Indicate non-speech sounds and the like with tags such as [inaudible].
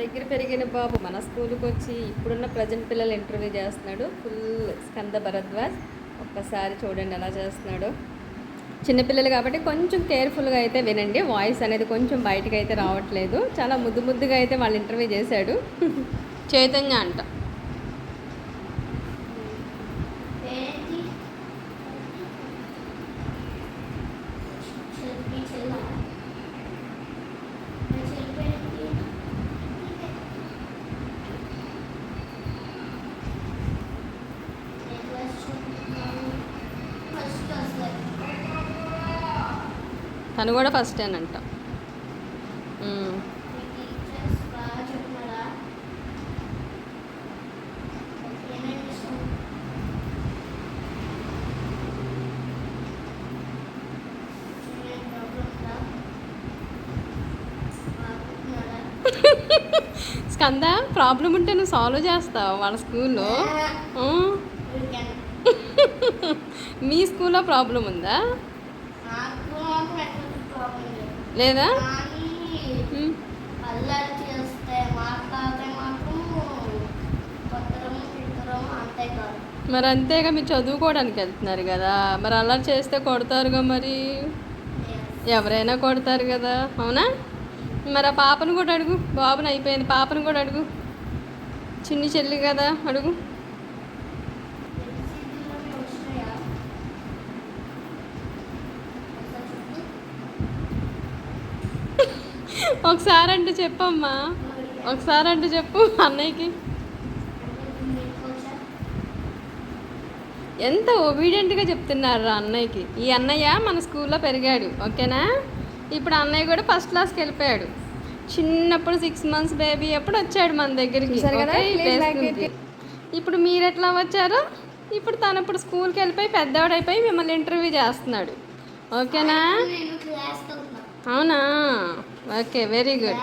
దగ్గర పెరిగిన బాబు మన స్కూల్కి వచ్చి ఇప్పుడున్న ప్రజెంట్ పిల్లలు ఇంటర్వ్యూ చేస్తున్నాడు. ఫుల్ స్కంద భరద్వాజ్. ఒక్కసారి చూడండి ఎలా చేస్తున్నాడు. చిన్నపిల్లలు కాబట్టి కొంచెం కేర్ఫుల్గా అయితే వినండి. వాయిస్ అనేది కొంచెం బయటకు అయితే రావట్లేదు. చాలా ముద్దు ముద్దుగా అయితే వాళ్ళు ఇంటర్వ్యూ చేశాడు. చైతన్య అంట ఏంటి చెల్లి చెల్ల చెల్లిపోయింది ఫస్ట్ అసలు తను కూడా ఫస్ట్ అంట [laughs] స్కంద ప్రాబ్లం ఉంటే నువ్వు సాల్వ్ చేస్తావు వాళ్ళ స్కూల్లో? మీ స్కూల్లో ప్రాబ్లం ఉందా? లేదు. మరి అంతేగా మీరు చదువుకోవడానికి వెళ్తున్నారు కదా. మరి అలా చేస్తే కొడతారుగా మరి? ఎవరైనా కొడతారు కదా. అవునా? మరి ఆ పాపను కూడా అడుగు. బాబుని అయిపోయింది. పాపను కూడా అడుగు. చిన్ని చెల్లి కదా అడుగు. ఒకసారి అంటే చెప్పమ్మా. ఒకసారి అంటే చెప్పు అన్నయ్యకి? ఎంత ఒబీడియంట్గా చెప్తున్నారు అన్నయ్యకి. ఈ అన్నయ్య మన స్కూల్లో పెరిగాడు ఓకేనా? ఇప్పుడు అన్నయ్య కూడా ఫస్ట్ క్లాస్కి వెళ్ళిపోయాడు. చిన్నప్పుడు సిక్స్ మంత్స్ బేబీ అప్పుడు వచ్చాడు మన దగ్గరికి. ఇప్పుడు మీరు ఎట్లా వచ్చారు ఇప్పుడు తను ఇప్పుడు స్కూల్కి వెళ్ళిపోయి పెద్దవాడైపోయి మిమ్మల్ని ఇంటర్వ్యూ చేస్తున్నాడు ఓకేనా? అవునా? Okay, very good.